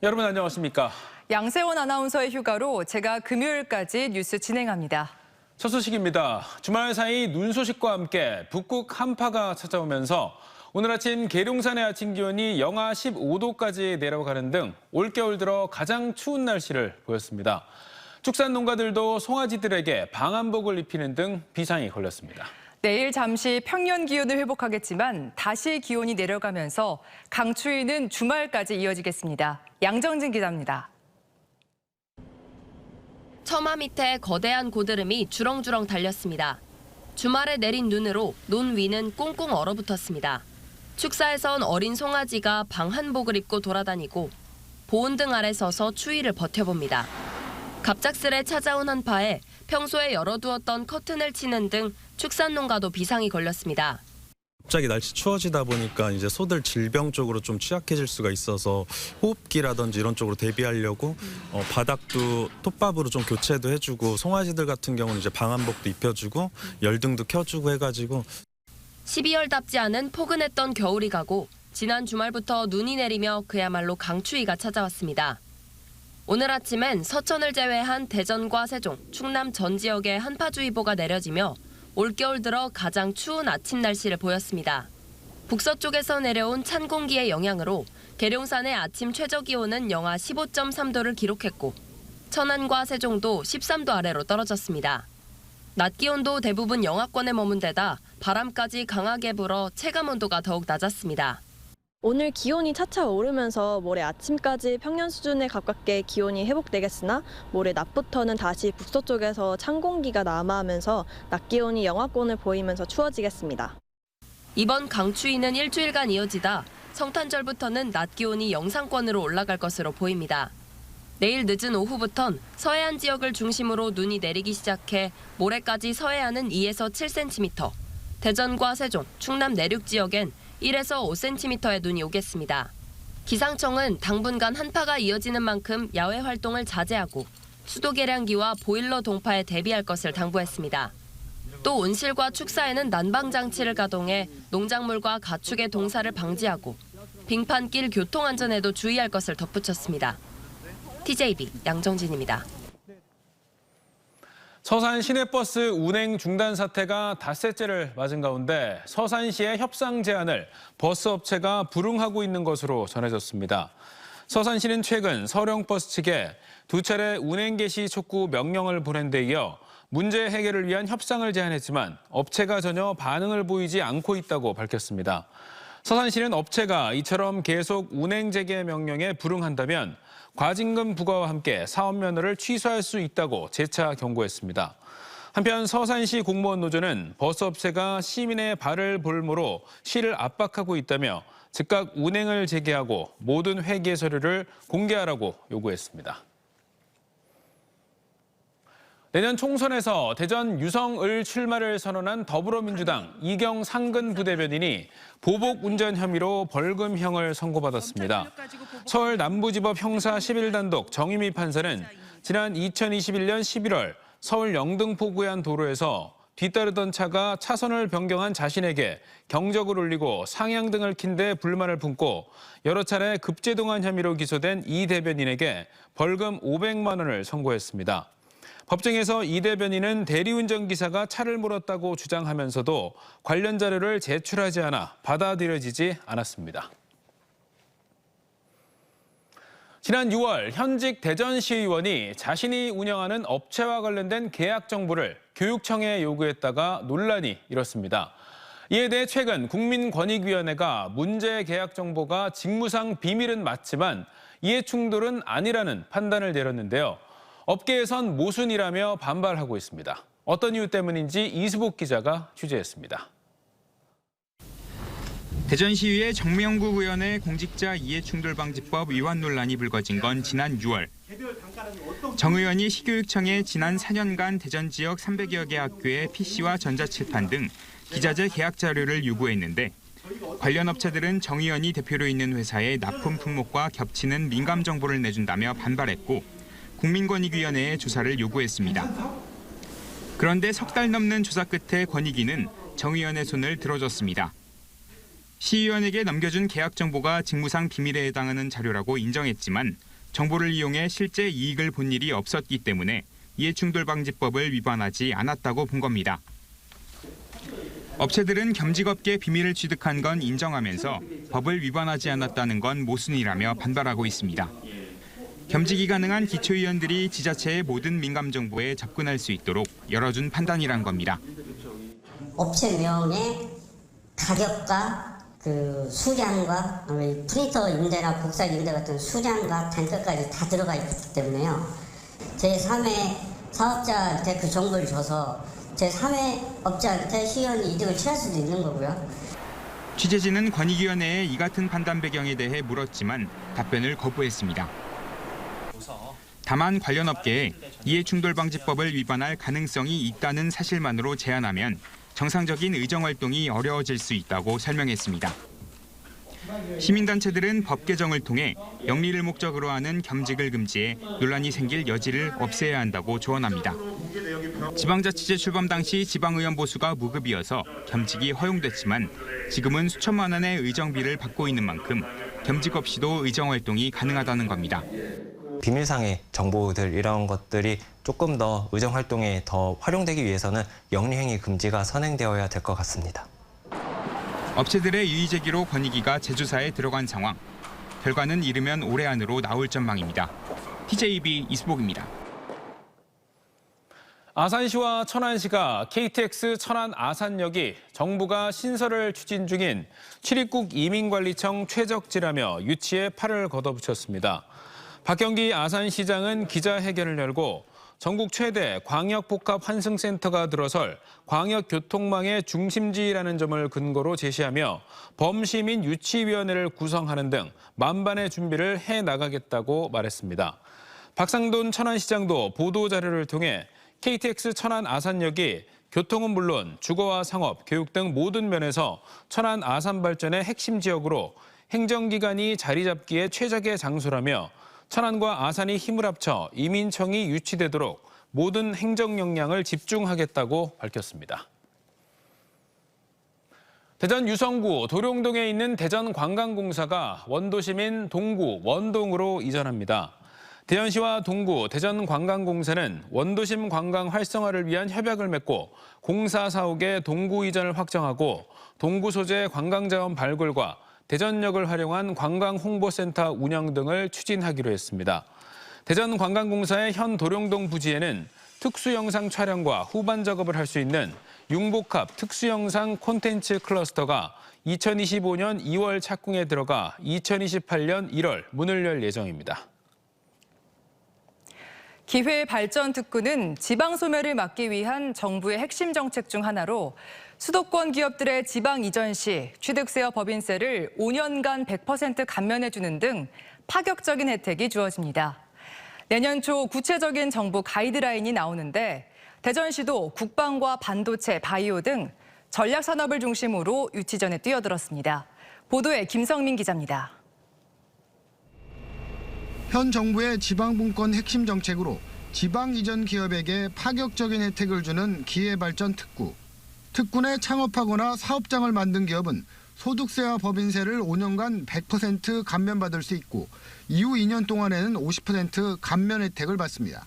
여러분 안녕하십니까? 양세원 아나운서의 휴가로 제가 금요일까지 뉴스 진행합니다. 첫 소식입니다. 주말 사이 눈 소식과 함께 북극 한파가 찾아오면서 오늘 아침 계룡산의 아침 기온이 영하 15도까지 내려가는 등 올겨울 들어 가장 추운 날씨를 보였습니다. 축산 농가들도 송아지들에게 방한복을 입히는 등 비상이 걸렸습니다. 내일 잠시 평년 기온을 회복하겠지만 다시 기온이 내려가면서 강추위는 주말까지 이어지겠습니다. 양정진 기자입니다. 처마 밑에 거대한 고드름이 주렁주렁 달렸습니다. 주말에 내린 눈으로 논 위는 꽁꽁 얼어붙었습니다. 축사에선 어린 송아지가 방한복을 입고 돌아다니고 보온등 아래 서서 추위를 버텨봅니다. 갑작스레 찾아온 한파에 평소에 열어두었던 커튼을 치는 등 축산 농가도 비상이 걸렸습니다. 갑자기 날씨 추워지다 보니까 이제 소들 질병 쪽으로 좀 취약해질 수가 있어서 호흡기라든지 이런 쪽으로 대비하려고 어, 바닥도 톱밥으로 좀 교체도 해주고 송아지들 같은 경우는 이제 방한복도 입혀주고 열등도 켜주고 해가지고. 12월답지 않은 포근했던 겨울이 가고 지난 주말부터 눈이 내리며 그야말로 강추위가 찾아왔습니다. 오늘 아침엔 서천을 제외한 대전과 세종, 충남 전 지역에 한파주의보가 내려지며 올겨울 들어 가장 추운 아침 날씨를 보였습니다. 북서쪽에서 내려온 찬 공기의 영향으로 계룡산의 아침 최저 기온은 영하 15.3도를 기록했고 천안과 세종도 13도 아래로 떨어졌습니다. 낮 기온도 대부분 영하권에 머문 데다 바람까지 강하게 불어 체감 온도가 더욱 낮았습니다. 오늘 기온이 차차 오르면서 모레 아침까지 평년 수준에 가깝게 기온이 회복되겠으나 모레 낮부터는 다시 북서쪽에서 찬 공기가 남하하면서 낮 기온이 영하권을 보이면서 추워지겠습니다. 이번 강추위는 일주일간 이어지다 성탄절부터는 낮 기온이 영상권으로 올라갈 것으로 보입니다. 내일 늦은 오후부턴 서해안 지역을 중심으로 눈이 내리기 시작해 모레까지 서해안은 2에서 7cm, 대전과 세종, 충남 내륙 지역엔 1에서 5cm의 눈이 오겠습니다. 기상청은 당분간 한파가 이어지는 만큼 야외 활동을 자제하고 수도 계량기와 보일러 동파에 대비할 것을 당부했습니다. 또 온실과 축사에는 난방 장치를 가동해 농작물과 가축의 동사를 방지하고 빙판길 교통 안전에도 주의할 것을 덧붙였습니다. TJB 양정진입니다. 서산 시내버스 운행 중단 사태가 닷새째를 맞은 가운데 서산시의 협상 제안을 버스 업체가 불응하고 있는 것으로 전해졌습니다. 서산시는 최근 서령버스 측에 두 차례 운행 개시 촉구 명령을 보낸 데 이어 문제 해결을 위한 협상을 제안했지만 업체가 전혀 반응을 보이지 않고 있다고 밝혔습니다. 서산시는 업체가 이처럼 계속 운행 재개 명령에 불응한다면 과징금 부과와 함께 사업 면허를 취소할 수 있다고 재차 경고했습니다. 한편 서산시 공무원 노조는 버스업체가 시민의 발을 볼모로 시를 압박하고 있다며 즉각 운행을 재개하고 모든 회계 서류를 공개하라고 요구했습니다. 내년 총선에서 대전 유성을 출마를 선언한 더불어민주당 이경 상근 부대변인이 보복 운전 혐의로 벌금형을 선고받았습니다. 서울 남부지법 형사 11단독 정유미 판사는 지난 2021년 11월 서울 영등포구의 도로에서 뒤따르던 차가 차선을 변경한 자신에게 경적을 울리고 상향등을 킨 데 불만을 품고 여러 차례 급제동한 혐의로 기소된 이 대변인에게 벌금 500만 원을 선고했습니다. 법정에서 이 대변인은 대리운전 기사가 차를 몰았다고 주장하면서도 관련 자료를 제출하지 않아 받아들여지지 않았습니다. 지난 6월 현직 대전시의원이 자신이 운영하는 업체와 관련된 계약 정보를 교육청에 요구했다가 논란이 일었습니다. 이에 대해 최근 국민권익위원회가 문제 계약 정보가 직무상 비밀은 맞지만 이해 충돌은 아니라는 판단을 내렸는데요. 업계에선 모순이라며 반발하고 있습니다. 어떤 이유 때문인지 이수복 기자가 취재했습니다. 대전시의회 정명국 의원의 공직자 이해충돌방지법 위반 논란이 불거진 건 지난 6월. 정 의원이 시교육청에 지난 4년간 대전 지역 300여 개 학교의 PC와 전자칠판 등 기자재 계약 자료를 요구했는데 관련 업체들은 정 의원이 대표로 있는 회사의 납품 품목과 겹치는 민감 정보를 내준다며 반발했고 국민권익위원회에 조사를 요구했습니다. 그런데 석 달 넘는 조사 끝에 권익위는 정 의원의 손을 들어줬습니다. 시의원에게 넘겨준 계약 정보가 직무상 비밀에 해당하는 자료라고 인정했지만 정보를 이용해 실제 이익을 본 일이 없었기 때문에 이해충돌방지법을 위반하지 않았다고 본 겁니다. 업체들은 겸직업계 비밀을 취득한 건 인정하면서 법을 위반하지 않았다는 건 모순이라며 반발하고 있습니다. 겸직이 가능한 기초위원들이 지자체의 모든 민감 정보에 접근할 수 있도록 열어준 판단이란 겁니다. 업체명의 가격과 그 수량과 프린터 임대나 국산 임대 같은 수량과 단가까지 다 들어가 있기 때문에요. 제3의 사업자한테 그 정보를 줘서 제3의 업자한테 시연이 이득을 취할 수도 있는 거고요. 취재진은 권익위원회에 이 같은 판단 배경에 대해 물었지만 답변을 거부했습니다. 다만 관련 업계에 이해충돌방지법을 위반할 가능성이 있다는 사실만으로 제한하면 정상적인 의정 활동이 어려워질 수 있다고 설명했습니다. 시민단체들은 법 개정을 통해 영리를 목적으로 하는 겸직을 금지해 논란이 생길 여지를 없애야 한다고 조언합니다. 지방자치제 출범 당시 지방의원 보수가 무급이어서 겸직이 허용됐지만 지금은 수천만 원의 의정비를 받고 있는 만큼 겸직 없이도 의정 활동이 가능하다는 겁니다. 비밀상의 정보들 이런 것들이 조금 더 의정 활동에 더 활용되기 위해서는 영리행위 금지가 선행되어야 될 것 같습니다. 업체들의 이의 제기로 권익위가 제조사에 들어간 상황. 결과는 이르면 올해 안으로 나올 전망입니다. TJB 이수복입니다. 아산시와 천안시가 KTX 천안 아산역이 정부가 신설을 추진 중인 출입국 이민관리청 최적지라며 유치에 팔을 걷어붙였습니다. 박경기 아산시장은 기자회견을 열고 전국 최대 광역복합 환승센터가 들어설 광역교통망의 중심지라는 점을 근거로 제시하며 범시민 유치위원회를 구성하는 등 만반의 준비를 해 나가겠다고 말했습니다. 박상돈 천안시장도 보도자료를 통해 KTX 천안 아산역이 교통은 물론 주거와 상업, 교육 등 모든 면에서 천안 아산 발전의 핵심 지역으로 행정기관이 자리 잡기에 최적의 장소라며 천안과 아산이 힘을 합쳐 이민청이 유치되도록 모든 행정 역량을 집중하겠다고 밝혔습니다. 대전 유성구 도룡동에 있는 대전관광공사가 원도심인 동구 원동으로 이전합니다. 대전시와 동구 대전관광공사는 원도심 관광 활성화를 위한 협약을 맺고 공사 사옥의 동구 이전을 확정하고 동구 소재 관광자원 발굴과 대전역을 활용한 관광 홍보센터 운영 등을 추진하기로 했습니다. 대전관광공사의 현 도룡동 부지에는 특수영상 촬영과 후반 작업을 할 수 있는 융복합 특수영상 콘텐츠 클러스터가 2025년 2월 착공에 들어가 2028년 1월 문을 열 예정입니다. 기회 발전 특구는 지방 소멸을 막기 위한 정부의 핵심 정책 중 하나로 수도권 기업들의 지방 이전 시 취득세와 법인세를 5년간 100% 감면해 주는 등 파격적인 혜택이 주어집니다. 내년 초 구체적인 정부 가이드라인이 나오는데 대전시도 국방과 반도체, 바이오 등 전략 산업을 중심으로 유치전에 뛰어들었습니다. 보도에 김성민 기자입니다. 현 정부의 지방분권 핵심 정책으로 지방 이전 기업에게 파격적인 혜택을 주는 기회발전 특구. 내 창업하거나 사업장을 만든 기업은 소득세와 법인세를 5년간 100% 감면받을 수 있고 이후 2년 동안에는 50% 감면 혜택을 받습니다.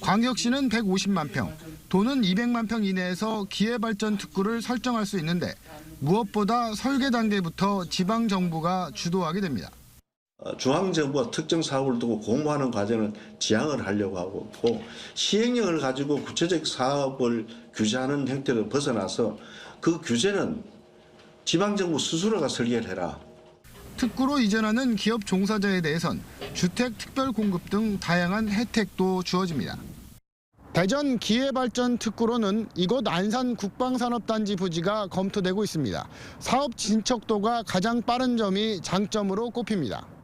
광역시는 150만 평, 도는 200만 평 이내에서 기회발전 특구를 설정할 수 있는데 무엇보다 설계 단계부터 지방 정부가 주도하게 됩니다. 어, 중앙정부가 특정 사업을 두고 공모하는 과정을 지향을 하려고 하고 또 시행령을 가지고 구체적 사업을 규제하는 형태를 벗어나서 그 규제는 지방정부 스스로가 설계를 해라. 특구로 이전하는 기업 종사자에 대해선 주택 특별 공급 등 다양한 혜택도 주어집니다. 대전 기회발전 특구로는 이곳 안산 국방산업단지 부지가 검토되고 있습니다. 사업 진척도가 가장 빠른 점이 장점으로 꼽힙니다.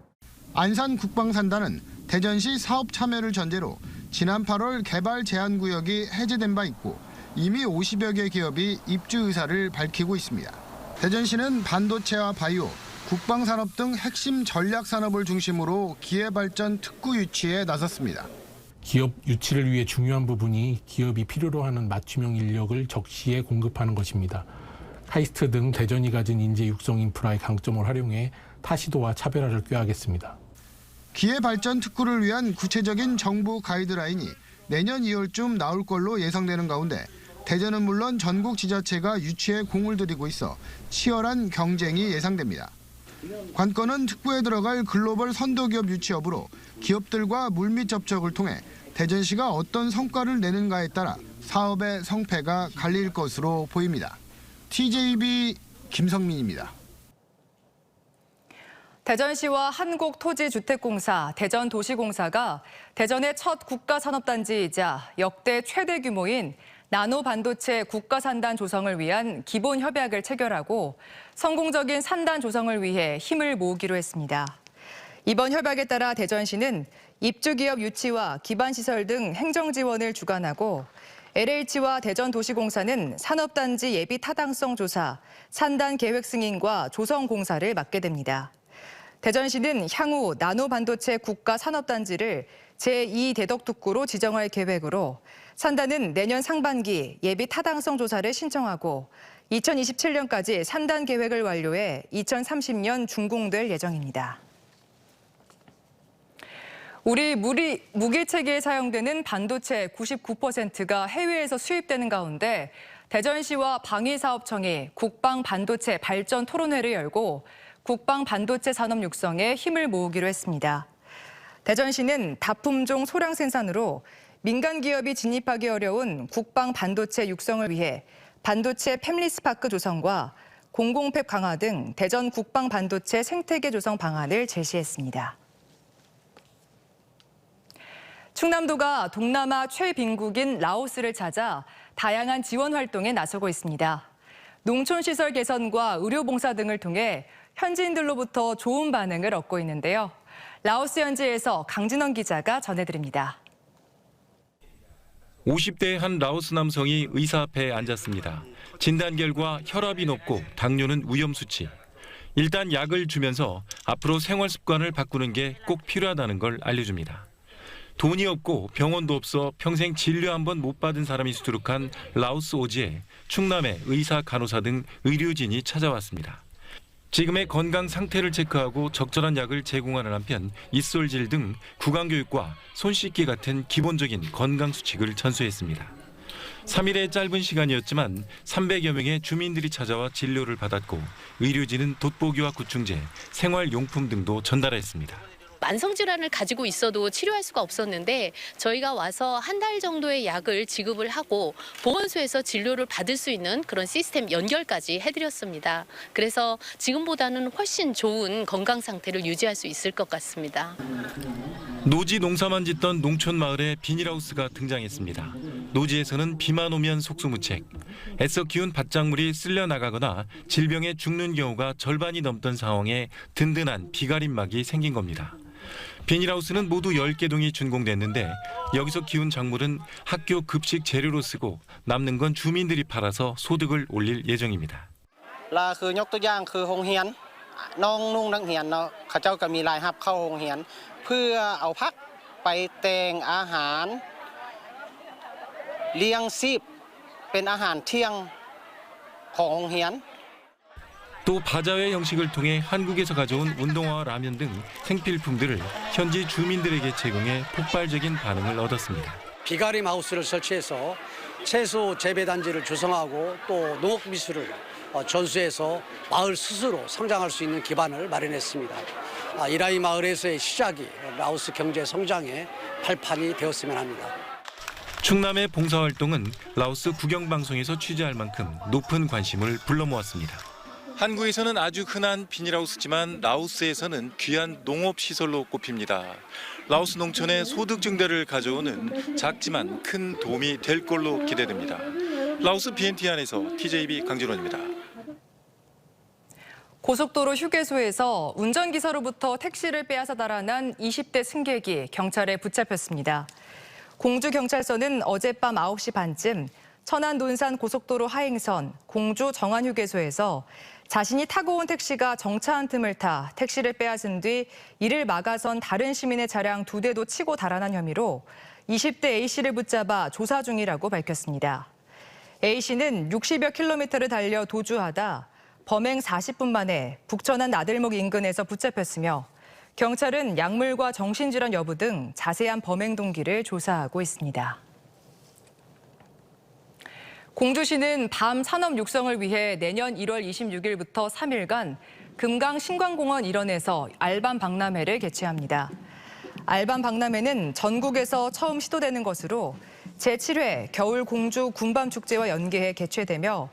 안산 국방산단은 대전시 사업 참여를 전제로 지난 8월 개발 제한 구역이 해제된 바 있고 이미 50여 개 기업이 입주 의사를 밝히고 있습니다. 대전시는 반도체와 바이오, 국방산업 등 핵심 전략 산업을 중심으로 기회발전 특구 유치에 나섰습니다. 기업 유치를 위해 중요한 부분이 기업이 필요로 하는 맞춤형 인력을 적시에 공급하는 것입니다. 카이스트 등 대전이 가진 인재 육성 인프라의 강점을 활용해 타시도와 차별화를 꾀하겠습니다. 기회 발전 특구를 위한 구체적인 정부 가이드라인이 내년 2월쯤 나올 걸로 예상되는 가운데 대전은 물론 전국 지자체가 유치에 공을 들이고 있어 치열한 경쟁이 예상됩니다. 관건은 특구에 들어갈 글로벌 선도기업 유치 여부로 기업들과 물밑 접촉을 통해 대전시가 어떤 성과를 내는가에 따라 사업의 성패가 갈릴 것으로 보입니다. TJB 김성민입니다. 대전시와 한국토지주택공사, 대전도시공사가 대전의 첫 국가산업단지이자 역대 최대 규모인 나노 반도체 국가산단 조성을 위한 기본 협약을 체결하고 성공적인 산단 조성을 위해 힘을 모으기로 했습니다. 이번 협약에 따라 대전시는 입주기업 유치와 기반시설 등 행정 지원을 주관하고 LH와 대전도시공사는 산업단지 예비 타당성 조사, 산단 계획 승인과 조성 공사를 맡게 됩니다. 대전시는 향후 나노 반도체 국가 산업단지를 제2대덕특구로 지정할 계획으로 산단은 내년 상반기 예비 타당성 조사를 신청하고 2027년까지 산단 계획을 완료해 2030년 준공될 예정입니다. 우리 무리, 무기 체계에 사용되는 반도체 99%가 해외에서 수입되는 가운데 대전시와 방위사업청이 국방 반도체 발전 토론회를 열고 국방 반도체 산업 육성에 힘을 모으기로 했습니다. 대전시는 다품종 소량 생산으로 민간 기업이 진입하기 어려운 국방 반도체 육성을 위해 반도체 팹리스파크 조성과 공공팹 강화 등 대전 국방 반도체 생태계 조성 방안을 제시했습니다. 충남도가 동남아 최빈국인 라오스를 찾아 다양한 지원 활동에 나서고 있습니다. 농촌시설 개선과 의료봉사 등을 통해 현지인들로부터 좋은 반응을 얻고 있는데요. 라오스 현지에서 강진원 기자가 전해드립니다. 50대의 한 라오스 남성이 의사 앞에 앉았습니다. 진단 결과 혈압이 높고 당뇨는 위험 수치. 일단 약을 주면서 앞으로 생활 습관을 바꾸는 게 꼭 필요하다는 걸 알려줍니다. 돈이 없고 병원도 없어 평생 진료 한 번 못 받은 사람이 수두룩한 라오스 오지에 충남의 의사, 간호사 등 의료진이 찾아왔습니다. 지금의 건강 상태를 체크하고 적절한 약을 제공하는 한편 입솔질 등 구강 교육과 손 씻기 같은 기본적인 건강 수칙을 전수했습니다. 3일의 짧은 시간이었지만 300여 명의 주민들이 찾아와 진료를 받았고 의료진은 돋보기와 구충제, 생활용품 등도 전달했습니다. 만성 질환을 가지고 있어도 치료할 수가 없었는데 저희가 와서 한 달 정도의 약을 지급을 하고 보건소에서 진료를 받을 수 있는 그런 시스템 연결까지 해드렸습니다. 그래서 지금보다는 훨씬 좋은 건강 상태를 유지할 수 있을 것 같습니다. 노지 농사만 짓던 농촌 마을에 비닐하우스가 등장했습니다. 노지에서는 비만 오면 속수무책. 애써 키운 밭작물이 쓸려 나가거나 질병에 죽는 경우가 절반이 넘던 상황에 든든한 비가림막이 생긴 겁니다. 비닐하우스는 모두 10개 동이 준공됐는데 여기서 키운 작물은 학교 급식 재료로 쓰고 남는 건 주민들이 팔아서 소득을 올릴 예정입니다. ล่ะคือยกตัวอย่างคือโรงเรียนน้องนุ่งนักเรียนเนาะเขาเจ้าก็มีรายรับเข้าโรงเรียน เพื่อเอาพักไปแต่งอาหารเลี้ยงชีพเป็นอาหารเที่ยงของโรงเรียน 또 바자회 형식을 통해 한국에서 가져온 운동화와 라면 등 생필품들을 현지 주민들에게 제공해 폭발적인 반응을 얻었습니다. 비가림 하우스를 설치해서 채소 재배 단지를 조성하고 또 농업 기술을 어, 전수해서 마을 스스로 성장할 수 있는 기반을 마련했습니다. 아, 이라이 마을에서의 시작이 라오스 경제 성장의 발판이 되었으면 합니다. 충남의 봉사활동은 라오스 국영방송에서 취재할 만큼 높은 관심을 불러 모았습니다. 한국에서는 아주 흔한 비닐하우스지만 라오스에서는 귀한 농업 시설로 꼽힙니다. 라오스 농촌의 소득 증대를 가져오는 작지만 큰 도움이 될 걸로 기대됩니다. 라오스 BNT 안에서 TJB 강진원입니다. 고속도로 휴게소에서 운전기사로부터 택시를 빼앗아 달아난 20대 승객이 경찰에 붙잡혔습니다. 공주경찰서는 어젯밤 9시 반쯤 천안 논산 고속도로 하행선 공주 정안휴게소에서 자신이 타고 온 택시가 정차한 틈을 타 택시를 빼앗은 뒤 이를 막아선 다른 시민의 차량 두 대도 치고 달아난 혐의로 20대 A씨를 붙잡아 조사 중이라고 밝혔습니다. A씨는 60여 킬로미터를 달려 도주하다 범행 40분 만에 북천안 나들목 인근에서 붙잡혔으며 경찰은 약물과 정신질환 여부 등 자세한 범행 동기를 조사하고 있습니다. 공주시는 밤 산업 육성을 위해 내년 1월 26일부터 3일간 금강 신광공원 일원에서 알밤 박람회를 개최합니다. 알밤 박람회는 전국에서 처음 시도되는 것으로 제7회 겨울 공주 군밤 축제와 연계해 개최되며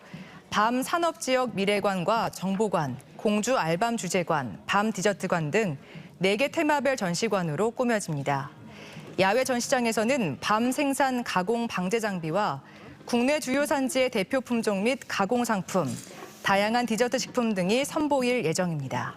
밤 산업지역 미래관과 정보관, 공주 알밤 주제관, 밤 디저트관 등 4개 테마별 전시관으로 꾸며집니다. 야외 전시장에서는 밤 생산 가공 방제 장비와 국내 주요 산지의 대표 품종 및 가공 상품, 다양한 디저트 식품 등이 선보일 예정입니다.